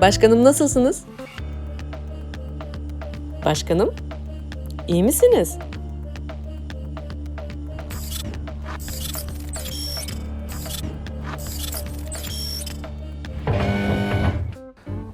Başkanım nasılsınız? Başkanım, iyi misiniz?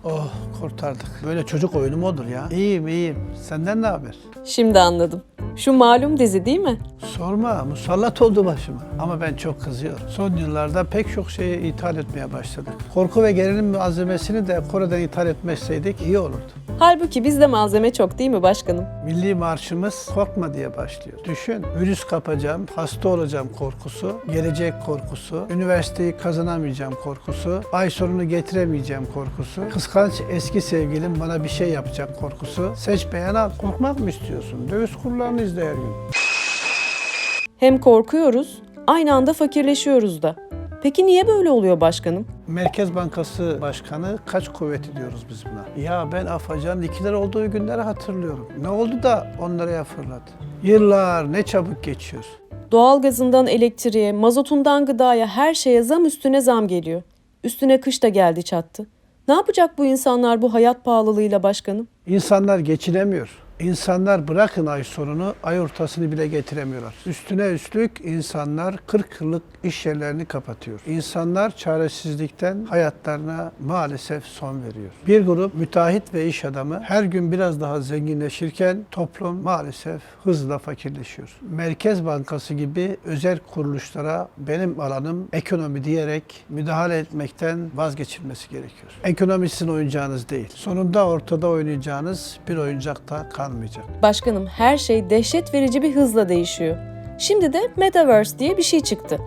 Oh kurtardık. Böyle çocuk oyunu mu olur ya? İyiyim iyiyim. Senden ne haber? Şimdi anladım. Şu malum dizi değil mi? Sorma musallat oldu başıma. Ama ben çok kızıyorum. Son yıllarda pek çok şeyi ithal etmeye başladık. Korku ve gerilim malzemesini de Kore'den ithal etmeseydik iyi olurdu. Halbuki bizde malzeme çok değil mi başkanım? Milli marşımız korkma diye başlıyor. Düşün, virüs kapacağım, hasta olacağım korkusu, gelecek korkusu, üniversiteyi kazanamayacağım korkusu, ay sonunu getiremeyeceğim korkusu, kıskanç eski sevgilim bana bir şey yapacak korkusu. Seç beğen al. Korkmak mı istiyorsun? Döviz kurlarını izle her gün. Hem korkuyoruz, aynı anda fakirleşiyoruz da. Peki niye böyle oluyor başkanım? Merkez Bankası Başkanı kaç kuvveti diyoruz biz buna. Ya ben Afacan'ın 2 lira olduğu günleri hatırlıyorum. Ne oldu da 10 liraya fırladı? Yıllar ne çabuk geçiyor. Doğalgazından elektriğe, mazotundan gıdaya her şeye zam üstüne zam geliyor. Üstüne kış da geldi çattı. Ne yapacak bu insanlar bu hayat pahalılığıyla başkanım? İnsanlar geçinemiyor. İnsanlar bırakın ay sonunu, ay ortasını bile getiremiyorlar. Üstüne üstlük insanlar 40 yıllık iş yerlerini kapatıyor. İnsanlar çaresizlikten hayatlarına maalesef son veriyor. Bir grup müteahhit ve iş adamı her gün biraz daha zenginleşirken toplum maalesef hızla fakirleşiyor. Merkez Bankası gibi özel kuruluşlara benim alanım ekonomi diyerek müdahale etmekten vazgeçilmesi gerekiyor. Ekonomi sizin oyuncağınız değil. Sonunda ortada oynayacağınız bir oyuncakta kalmayacak. Başkanım her şey dehşet verici bir hızla değişiyor. Şimdi de Metaverse diye bir şey çıktı.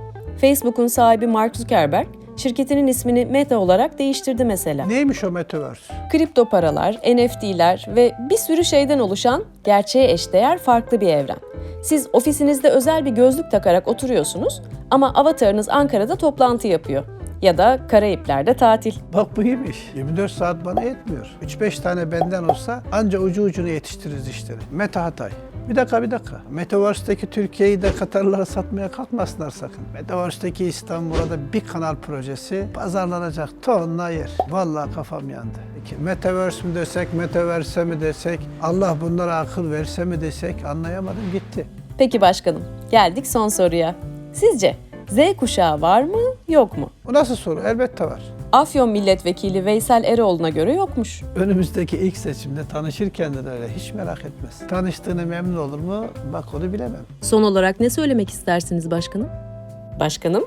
Facebook'un sahibi Mark Zuckerberg şirketinin ismini Meta olarak değiştirdi mesela. Neymiş o Metaverse? Kripto paralar, NFT'ler ve bir sürü şeyden oluşan gerçeğe eşdeğer farklı bir evren. Siz ofisinizde özel bir gözlük takarak oturuyorsunuz ama avatarınız Ankara'da toplantı yapıyor ya da Karayipler'de tatil. Bak bu iyiymiş. 24 saat bana yetmiyor. 3-5 tane benden olsa anca ucu ucunu yetiştiririz işleri. Meta Hatay. Bir dakika bir dakika. Metaverse'deki Türkiye'yi de Katarlara satmaya kalkmasınlar sakın. Metaverse'deki İstanbul'a da bir kanal projesi pazarlanacak tonla yer. Vallahi kafam yandı. Peki, Metaverse mi desek, Metaverse mi desek, Allah bunlara akıl verse mi desek anlayamadım gitti. Peki başkanım, geldik son soruya. Sizce Z kuşağı var mı, yok mu? Bu nasıl soru? Elbette var. Afyon Milletvekili Veysel Eroğlu'na göre yokmuş. Önümüzdeki ilk seçimde tanışırken de öyle hiç merak etmez. Tanıştığına memnun olur mu? Bak onu bilemem. Son olarak ne söylemek istersiniz başkanım? Başkanım?